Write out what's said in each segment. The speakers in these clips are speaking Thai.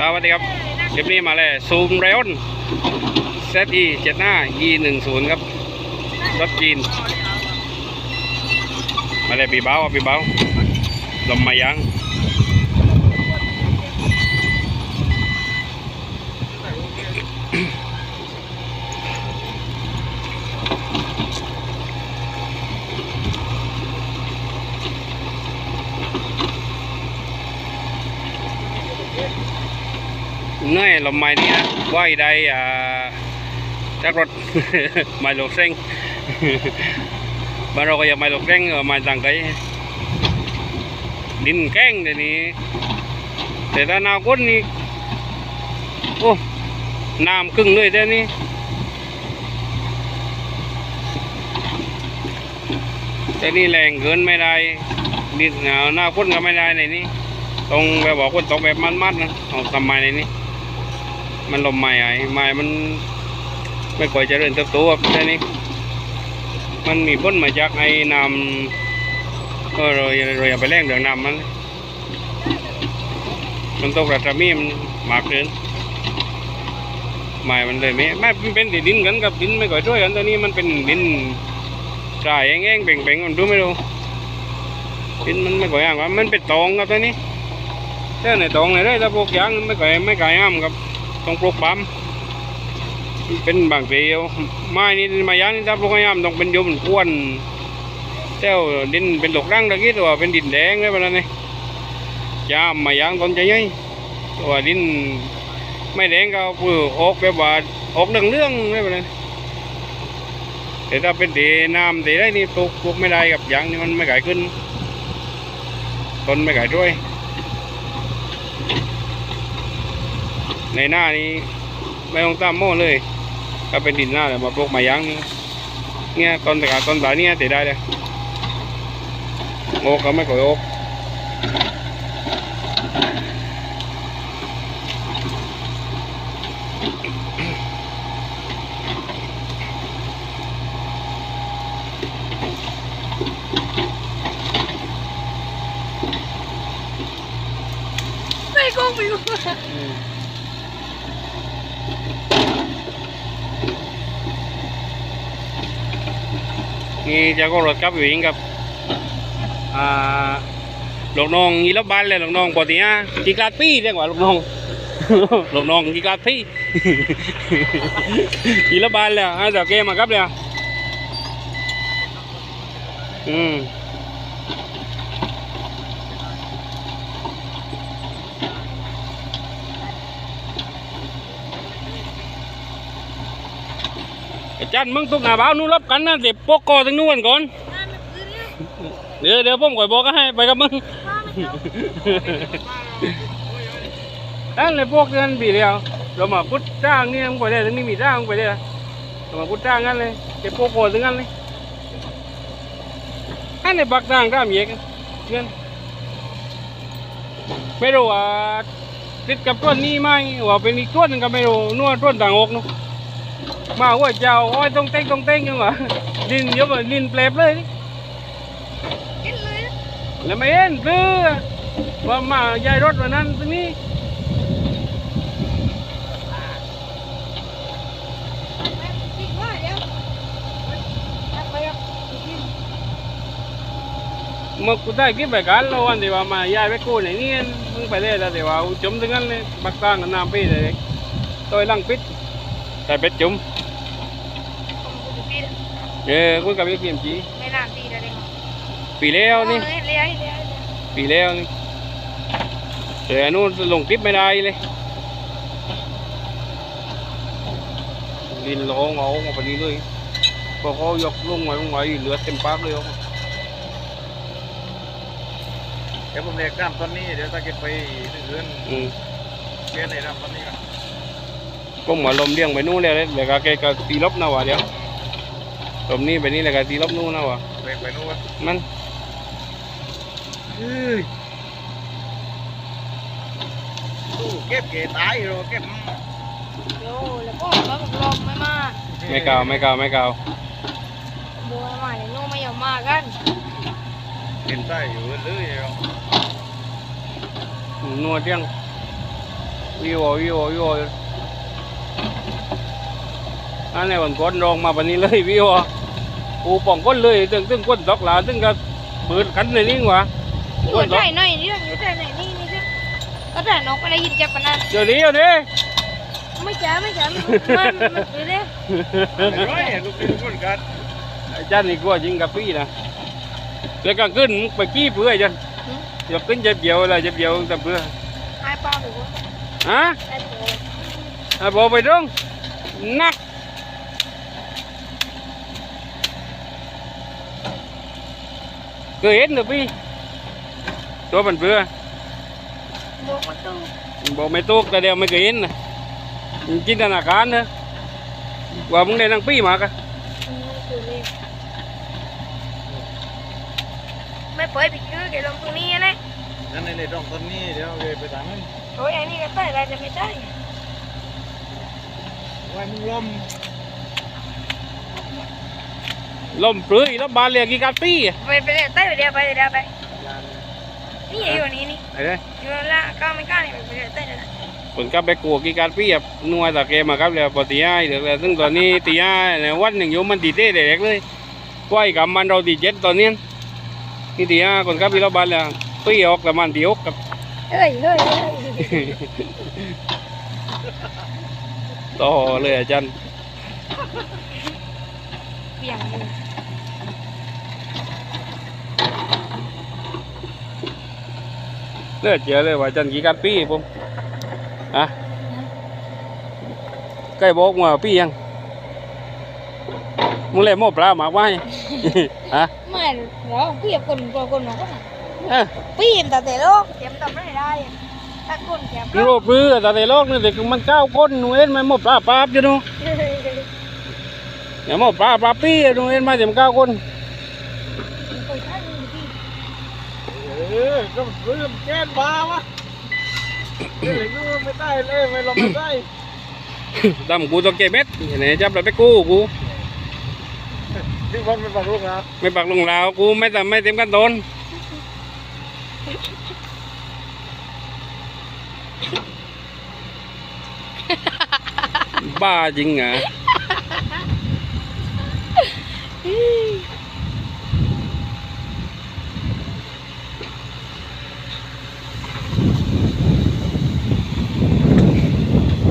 สวัสดีครับคลิปนี้มาเลยซูมเรอนเซตอีเจ็ดหน้า e หนึ่งศูนย์ครับรถจีน มาเลยปีเบ้าปีเบ้าลมมายัง เนื่อยลมไม้นี่นะว่ายได้อ่าจากรถไม้หลกเส้งบ้านเราก็ยังไม้หลกเส้งเออไม้ต่างไกลดินแก้งเดี๋ยวนี้ แต่ถ้านาวก้นนี่โอ้น้ำครึ่งเลยเดี๋ยวนี้แต่นี่แรงเกินไม่ได้ดินหนาวหน้าก้นก็ไม่ได้ในนี้ต้องแบบบอกคนตกแบบมันๆนะเอาทำไมในนี้ มันลมใหม่ไอ้ไม้มันไม่ค่อยเจริญเติบโตครับแค่นี้ มันมีพ้นมาจากไอ้น้ำก็เราอย่าเราอย่าไปแรงเรื่องน้ำมัน มันตกรัตมีมันมากเกินไม้มันเลยไม่ไม่มันเป็นดินกันกับดินไม่ค่อยช่วยกันตัวนี้มันเป็นดินทรายแห้งๆเป่งๆมันดูไม่รู้ดินมันไม่ค่อยอ่างว่ามันเป็นตองครับตัวนี้ถ้าในตองไหนได้ถ้าพวกยางมันไม่ค่อยไม่ค่อยอ้ามครับ ต้องปลูกปั๊มเป็นบางทีเอาไม้นี่ม้ยางนี่ถ้าปลูกยามต้องเป็นยมกวนเจ้าดินเป็นหลกรังตะกี้ตัวเป็นดินแดงเลยปะมาณนี้ยามม้ยางต้นจะใหญ่ตัวดินไม่แดงก็เอาปือออกแบบว่าออกเรื่องเรื่องๆเลยประมาณนี้แต่ถ้าเป็นตีน้ำตีได้นี่ปลูกปลูกไม่ได้กับยางนี่มันไม่ไก่ขึ้นต้นไม่ไก่ด้วย ในหน้านี้ไม่ต้องตามโม่เลยก็เป็นดินหน้าเลยมาปลูกไม้ยางนี่เนี่ยต้นแต่ต้นสายเนี่ยติดได้เลยโอกก็ไม่ก่อยโอกไม่กงไปดู นี่จะก็รถกลับวิ่งกับอ่าลูกน้องอีรบบานเลยลูกน้องปกติฮะกีกลาดปี้เรียกว่าลูกน้องลูกน้องกีกลาดปี้อีรบบานเลยอะเดี๋ยวเกมมาครับเลยอืม จันมึงตุกหน้าบ้านนู้นรับกันนะเดี๋ยวปกกอถึงนู้นก่อน เดี๋ยวเดี๋ยวผมก่อยบอกให้ไปกับมึงนั่นเลยพวกนั้นปีเดียวเรามาพุทธจ้างนี่มึงไปได้ถึงนี่มีจ้างมึงไปได้เรามาพุทธจ้างงั้นเลยเดี๋ยวพวกกอถึงงั้นเลยนั่นเลยบักจ้างข้ามเหยกเงินไม่รู้ว่าติดกับต้นนี้ไหมว่าเป็นอีกต้นนึงก็ไม่รู้นวดต้นต่างอกเนาะ มาหัวเจ้าอ้อยต้องเต้งต้องเต้งยังวะดินเยอะแบบดินเปลบเลยนี่กินเลยแล้วไม่เห็นซื้อว่า มายายรถวันนั้นตรงนี้กินว่าเดี๋ยวไปอะกินเมื่อกูได้คลิปไปกันแล้ววันที่ว่ามายายไปกู้ไหนนี่มึงไปเลยแล้วที่ว่าเอาจุ่มถึงนั้นเลยบักตั้งกับน้ำพี่เลยตัวลังปิดแต่เป็ดจุ่มผมกูจะปีนเออกูกับไอ้เกียมจีไม่นานปีแล้วเองปีแล้วนี่เลี้ยงเลี้ยงเลี้ยงปีแล้วนี่แต่อันนู้นลงคลิปไม่ได้เลยดินลงเอามาพอดีเลยพอเขายกลงไว้ลงไว้เหลือเต็มปากเลยเอาเดี๋ยวผมเรียกตามต้นนี้เดี๋ยวถ้าเก็บไปเรื่อนอืมเรียนในตามต้นนี้ก่อน ก็เหมือนลมเลี้ยงไปนู่นเลยเลยแล้วก็แกก็ตีลบนะวะเดี๋ยวลมนี้ไปนี่แล้วก็ตีลบนู่นนะวะไปไปนู่นมันเฮ้ยตู้เก็บเกตายเราเก็บโย่แล้วก็มาบอกลมไม่มาไม่กาวไม่กาวไม่กาวบัวมาเลยนู่ไม่ยอมมากันเห็นใต้อยู่เรื่อยๆนัวเที่ยงวิววิววิว อันนี้วันก่อนรองมาวันนี้เลยวิวกูป่องก้นเลยตึงตึงก้นตอกหลาตึงก็เปิดขันในนี้วะอยู่ใจหน่อยนี่อยู่ใจหน่อยนี่นี่เด้อก็แต่น้องไปได้ยินจับปนันเดี๋ยวนี้เดี๋ยวนี้ไม่จ๋าไม่จ๋ามันมันมันเดี๋ยวเด้อเฮ้ยลูกนี่ลูกกันอาจารย์นี่กลัวจริงกับพี่นะแล้วก็ขึ้นไปกี้เพื่อจันอย่าขึ้นเจ็บเดียวอะไรเจ็บเดียวแต่เพื่อไอ้ปลาหรือว่าฮะไอ้โผล่อะบอกไปตรงนัก เคยเห็นหรือพี่ตัวมันเพื่อบอกมันตู้บอกไม่ตุกแต่เดียวไม่เคยเห็นนะจินตนาการเนอะว่ามึงได้นั่งปี้มากะมันคือเลยไม่เปิดปิดคือเดี๋ยวลงตรงนี้นะนั่นในตรงต้นนี้เดี๋ยวเลยไปทางนั้นโอ้ยไอ้นี่ก็ใต้ได้จะไม่ได้ไว้มึงลม ลมปลื้ยแล้วบานเรียกกี่กัดปี้อะไปไปเลยใต้ไปเดี๋ยวไปเดี๋ยวไปนี่อยู่นี่นี่ไอ้เด้อยู่ละก้าวไม่กล้านี่ไปเลยใต้เลยผลกับไปกลัวกี่การปี้แบบนัวตะเกมาครับแล้วปตีห้าเดี๋ยวแล้วซึ่งตอนนี้ตีห้าเนี่ยวันหนึ่งโยมมันตีเต้เด็กเลยก้อยกับมันเราตีเจ็ดตอนนี้นี่ตีห้าคนกับพี่เราบานแล้วปี้ออกแต่มันตีอกกับเฮ้ยเฮ้ยเฮ้ยต่อเลยอาจารย์ เบี่ยงเลยเลือดเจอเลยว่าอาจารย์กี่การปี้ผมอะใกล้บอกว่าปี้ยังมึงเลยโม่ปลาหมากไว้ฮะไม่เราเปียกคนตัวคนน้องก็น่ะเอ้ยปีนแต่แต่โลกเตรียมทำไม่ได้ถ้าคนแกมมึงโรบรื้อแต่ในโลกนี่เด็กมันเก้าคนหนูเอ็นมันโม่ปลาปราบอยู่หนู เนี่ยโม่ปลาปลาปี้หนูเอ็นมาเต็มเก้าคนเออก็เริ่มแก้นบ้าวะเดี๋ยวเลยก็ไม่ได้เลยไม่ลงไม่ได้ดำกูต้องเก็บเม็ดเนี่ยจับเราไปกู้กูที่วันไม่ปักลูกนะไม่ปักลงลาวกูไม่แต่ไม่เต็มกันตนบ้าจริงเหรอ เ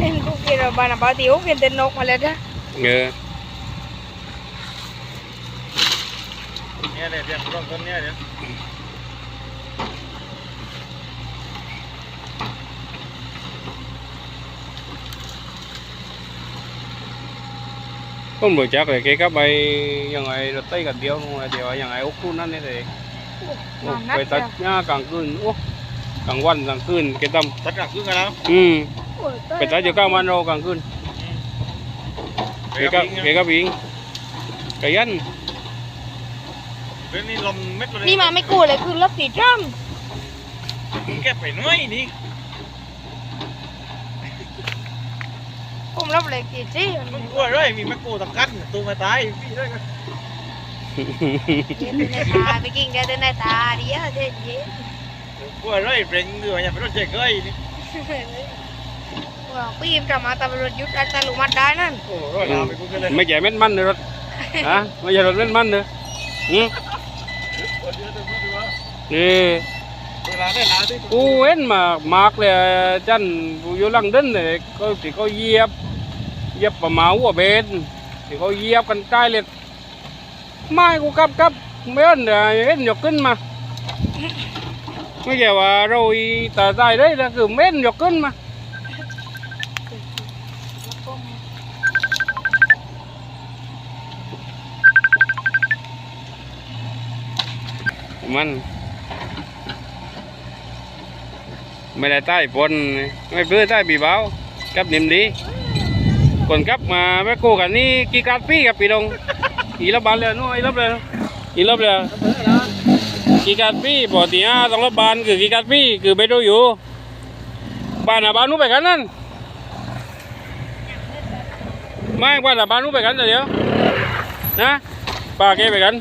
ห็นกูกินเราบานาบาติโอกินแต่นกมาแล้วจ้ะ เออ เนี่ยเนี่ยเดี๋ยวตรงต้นเนี่ยเดี๋ยว không được chắc là cái các bay ยังไงรถไต้กันเดียวนู่นเดียวยังไงอุกคู่นั่นนี่เลยนอนนัไปกตัดจ้ะหญ้ากลางคืนโอ้กลางวันกลางคืนเกตัมตัดกลับขึ้นกันแล้วอืมโอ้ยไปตัดอยู่กลางวันเรากลางคืนเกกับเกกับอิงกยันเรื่องนี้ลมเม็ดเลยนี่มาไม่กูเลยคือรถสีดแก้ไปน้อยนี่ำผ มรับเลยกี่จี้มันมึงกลัวด้วยมีแม่กูตะกันตัวมาตายพี่ด้วยกันเย็นในตาไปกินแกเดินในตาเดียวเด็ดเย็นกลัวด้วยเปล่งด้วยอย่าไปรถเจ๊เกยนี่ว้าวปีมกลับมาตำรวจยุดอันตลุมัดได้นั่นโอ้รถลามไปกูกันเลยไม่แก่เม็ดมันเลยรถฮะไม่ใช่รถเม็ดมันเลยอืมคนเดียวจะมาดูว่านี่เวลาได้ลาที่กูเห็นมาหมากเลยจันกูอยู่หลังดินเลยก็ที่เขาเหยียบ เยียบประมาหัวเบนที่เขาเยียบกันใกล้เลยไม่กูกลับกลับไม่เห็นเลยเห็นยกขึ้นมาไม่ใช่ว่าเราอีตาใจได้นะคือเม่นยกขึ้นมามัน ไม่ได้ใต้ปนไม่เพื่อใต้บีเบากับนิ่มดี คนกับมาแม่โคกันนี่กี่การปี้กับปีดงอีละบบานเลยนู้นอีละเลยอีละเลยกี่การปี้ปกติอะต้องละบบานคือกี่การปี้คือไปดูอยู่บ้านอะบ้านนู้นไปกันนั่นไม่บ้านอะบ้านนู้นไปกันแต่เดี๋ยวนะป้าแกไปกัน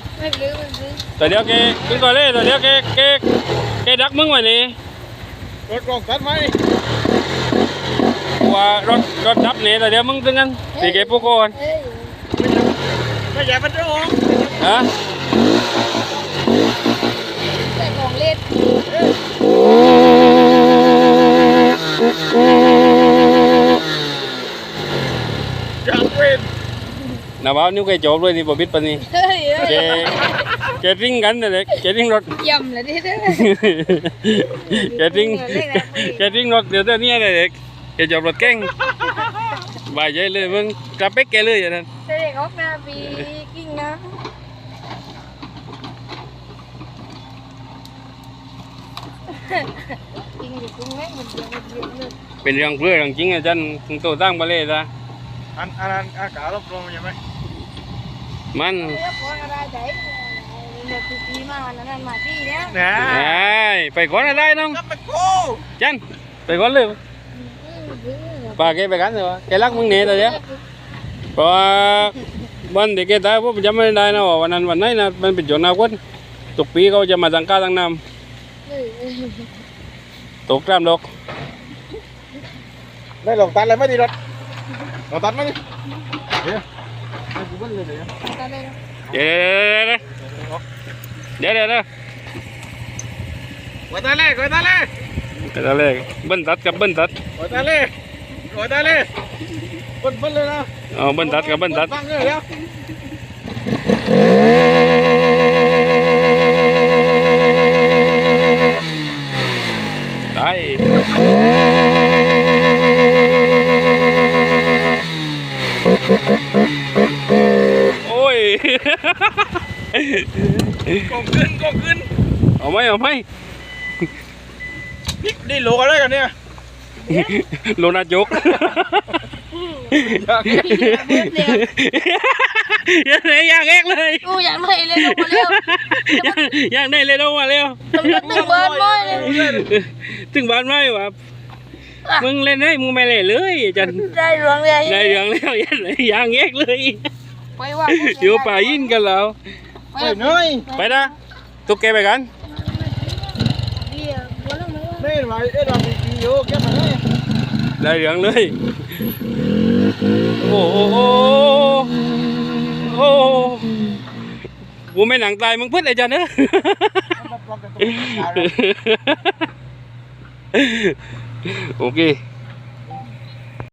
แต่เดี๋ยวแกขึ้นก่อนเลยแต่เดี๋ยวแกแกแกดักมึงไว้นี่รถกองกันไหม่ารถรถดับเนี่ยแต่เดี๋ยวมึงตึงกันตีเก็บพวกก่นไม่ใช่พัดลมฮะใส่ของเล่นจับเวนนะบ้านิ้วแกจบเลยนี่บอบิดปนี่แกแกริ้งกันเลยแกริ้งรถเยี่ยมเลยดิแกริ้งแกริ้งรถเดี๋ยวเดี๋ยวนี้เลย องเพื่อเรื่องจริงอาจารย์โตตั้งมาเลยจ้ะอันอันอันอากาศรบลงใช่ไหมมันเรียกว่าอะไรใจเด็กคือปีมาวันนั้นมาที่เนี้ยนะไอ้ไปก่อนได้น้องก็ไปกูจันไปก่อนเลยปาแกไปกันเลยวะแกรักมึงเนี่ยแต่เดี๋ยวเพราะว่าวันที่แกตายผมจำไม่ได้นะว่าวันนั้นวันไหนนะมันเป็นจนนาคนทุกปีเขาจะมาตั้งก้าตั้งน้ำตกตามดอกได้ลงตัดเลยไม่ดีรถลงตัดไหมดิเดี๋ย วให้กูเบิ้ลเลยเดี๋ยวเดี๋ยวเดี๋ยวเดี๋ยวเดี๋ยวเดี๋ยวหัวตาเล่หัวตาเล่เดี๋ยวเลยเบิ้ลตัดกับเบิ้ลตัดหัวตาเล่หัวตาเล่เบิ้ลเบิ้ลเลยนะเอาเบิ้ลตัดกับเบิ้ลตัดฟังเลยเดี๋ยวตายโอ้ยกงขึ้นกงขึ้นเอาไหมเอาไหมนี่นี่โลอะไรกันเนี่ย โลนาจกอยากยังไงอยากเอกเลยกูอยากไม่เลยลงมาเร็วอยากอยากได้เลยลงมาเร็วตำรวจตึงเบิร์นม้อยเลยถึงบ้านไม่วะมึงเล่นให้มึงไม่เล่นเลยจันได้หลวงเลยได้เรื่องแล้วยังยังเอกเลยไปว่าอยู่ป่ายินกันแล้วไปหน่อยไปนะตุ๊กแกไปกันเดี๋ยวหัวลงมานี่หมายเอ็ดเรามีปี อยู่แกมาเลยได้เรื่องเลย โอ้โหโอ้โหกูไม่หนังตายมึงพึ่งไอ้จันเนอะมาปลอมกันตรงนี้โอเค